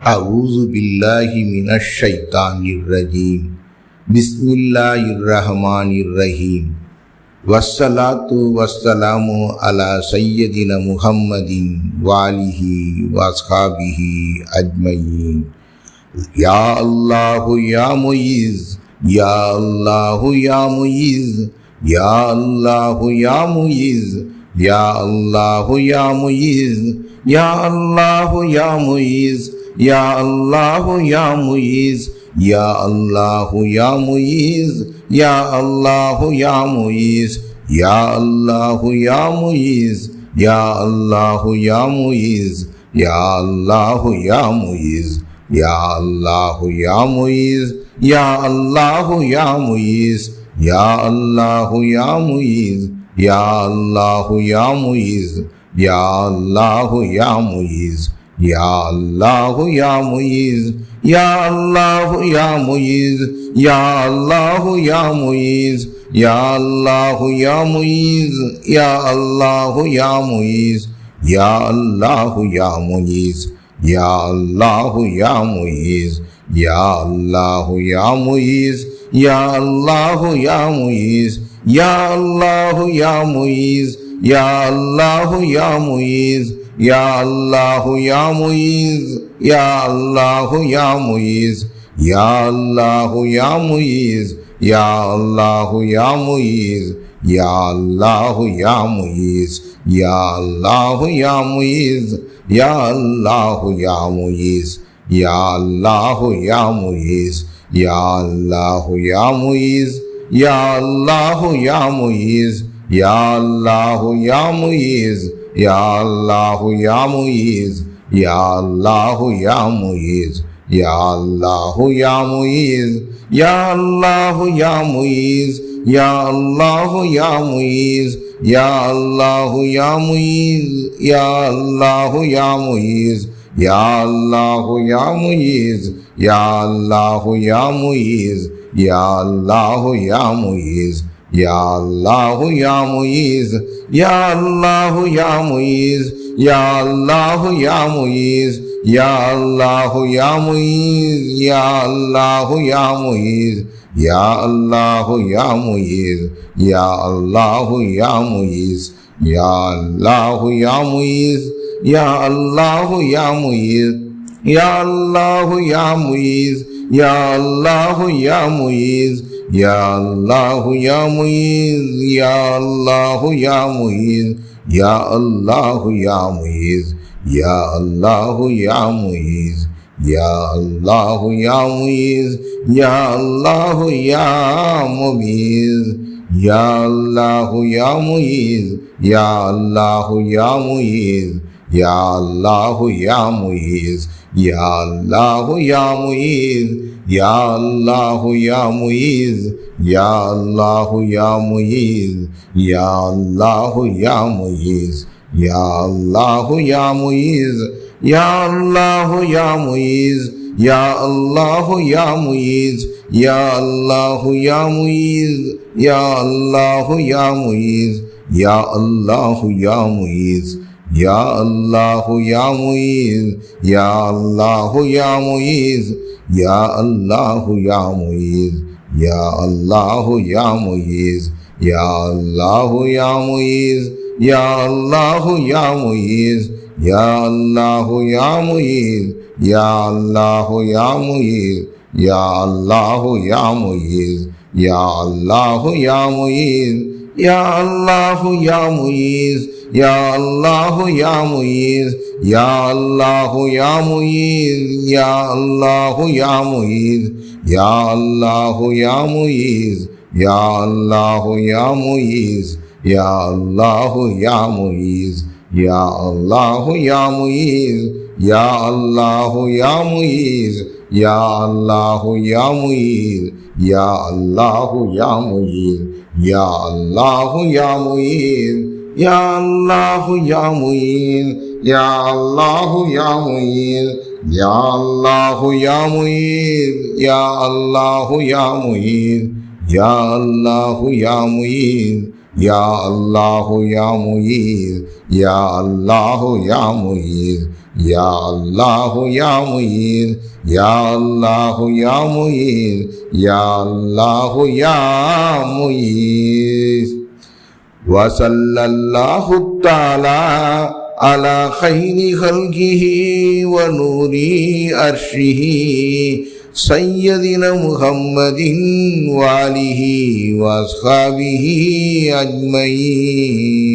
أعوذ بالله من الشيطان الرجيم. بسم الله الرحمن الرحيم. والصلاة والسلام على سيدنا محمد وآله وأصحابه أجمعين. يا الله يا معيز يا الله يا معيز يا الله يا معيز يا الله يا معيز يا الله يا معيز ইয়া আল্লাহ ইয়া Muiz ইয়া আল্লাহ ইয়া Muiz ইয়া আল্লাহ ইয়া Muiz ইয়া আল্লাহ ইয়া Muiz ইয়া আল্লাহ ইয়া Muiz ইয়া আল্লাহ ইয়া Muiz ইয়া আল্লাহ ইয়া Muiz ইয়া আল্লাহ ইয়া Muiz ইয়া আল্লাহ ইয়া Muiz ইয়া আল্লাহ ইয়া Muiz ইয়া আল্লাহ ইয়া Muiz ইয়া আল্লাহ ইয়া Muiz ইয়া আল্লাহ ইয়া Muiz ইয়া আল্লাহ ইয়া Muiz ইয়া আল্লাহ ইয়া Muiz ইয়া আল্লাহ ইয়া Muiz ইয়া আল্লাহ ইয়া Muiz ইয়া আল্লাহ ইয়া Muiz ইয়া আল্লাহ ইয়া Muiz ইয়া আল্লাহ ইয়া Muiz ইয়া আল্লাহ ইয়া Muiz ইয়া আল্লাহ ইয়া Muiz ইয়া আল্লাহ ইয়া Muiz ইয়া আল্লাহ ইয়া Muiz ইয়া আল্লাহ ইয়া Muiz ইয়া আল্লাহ ইয়া Muiz ইয়া আল্লাহ ইয়া Muiz ইয়া আল্লাহ ইয়া Muiz ইয়া আল্লাহ ইয়া Muiz ইয়া আল্লাহ ইয়া Muiz ইয়া আল্লাহ ইয়া Muiz ইয়া আল্লাহ Muiz ইয়া আল্লাহ Muiz ইয়া আল্লাহ ইয়া Muiz ইয়া আল্লাহ ইয়া Muiz ইয়া আল্লাহ ইয়া Muiz ইয়া আল্লাহ ইয়া Muiz ইয়া আল্লাহ ইয়া Muiz ইয়া আল্লাহ ইয়া Muiz ইয়া আল্লাহ ইয়া Muiz ইয়া আল্লাহ ইয়া আল্লাহ ইয়া আল্লাহ ইয়া ইয়া আল্লাহ ইয়া Muiz ইয়া আল্লাহ ইয়া Muiz ইয়া আল্লাহ ইয়া Muiz ইয়া আল্লাহ ইয়া Muiz ইয়া আল্লাহ ইয়া Muiz ইয়া আল্লাহ ইয়া Muiz ইয়া আল্লাহ ইয়া Muiz ইয়া আল্লাহ ইয়া Muiz ইয়া আল্লাহ ইয়া Muiz ইয়া আল্লাহ ইয়া Muiz ইয়া আল্লাহ ইয়া Ya Allahu Ya Muiz Ya Allahu Ya Muiz Ya Allahu Ya Muiz Ya Allahu Ya Muiz Ya Allahu Ya Muiz Ya Allahu Ya Muiz Ya Allahu Ya Muiz Ya Allahu Ya Muiz. ইয়া আল্লাহ ইয়া Muiz ইয়া আল্লাহ ইয়া Muiz ইয়া আল্লাহ ইয়া Muiz ইয়া আল্লাহ ইয়া Muiz ইয়া আল্লাহ ইয়া Muiz ইয়া আল্লাহ ইয়া Muiz ইয়া আল্লাহ ইয়া Muiz ইয়া আল্লাহ ইয়া Muiz ইয়া আল্লাহ ইয়া Muiz ইয়া আল্লাহ ইয়া Muiz ইয়া আল্লাহ ইয়া Muiz يا الله يا معيز يا الله يا معيز يا الله يا معيز يا الله يا معيز يا الله يا معيز يا الله يا معيز يا الله يا معيز يا الله يا معيز يا الله يا معيز يا الله يا معيز يا الله يا معيز يا الله يا معيز يا الله يا معيز يا الله يا معيز يا الله يا معيز يا الله يا معيز يا الله يا معيز يا الله يا معيز يا الله يا معيز يا الله يا معيز يا الله يا معيز يا الله يا معيز ইয়া আল্লাহ ইয়া Muin ইয়া আল্লাহ ইয়া Muin ইয়া আল্লাহ ইয়া Muin ইয়া আল্লাহ ইয়া Muin ইয়া আল্লাহ ইয়া Muin ইয়া আল্লাহ ইয়া Muin ইয়া আল্লাহ ইয়া Muin ইয়া আল্লাহ ইয়া Muin ইয়া আল্লাহ ইয়া Muin ইয়া আল্লাহ ইয়া Muin وصلى الله تعالى على خير خلقه ونور أرشه سيدنا محمد وآله وأصحابه أجمعين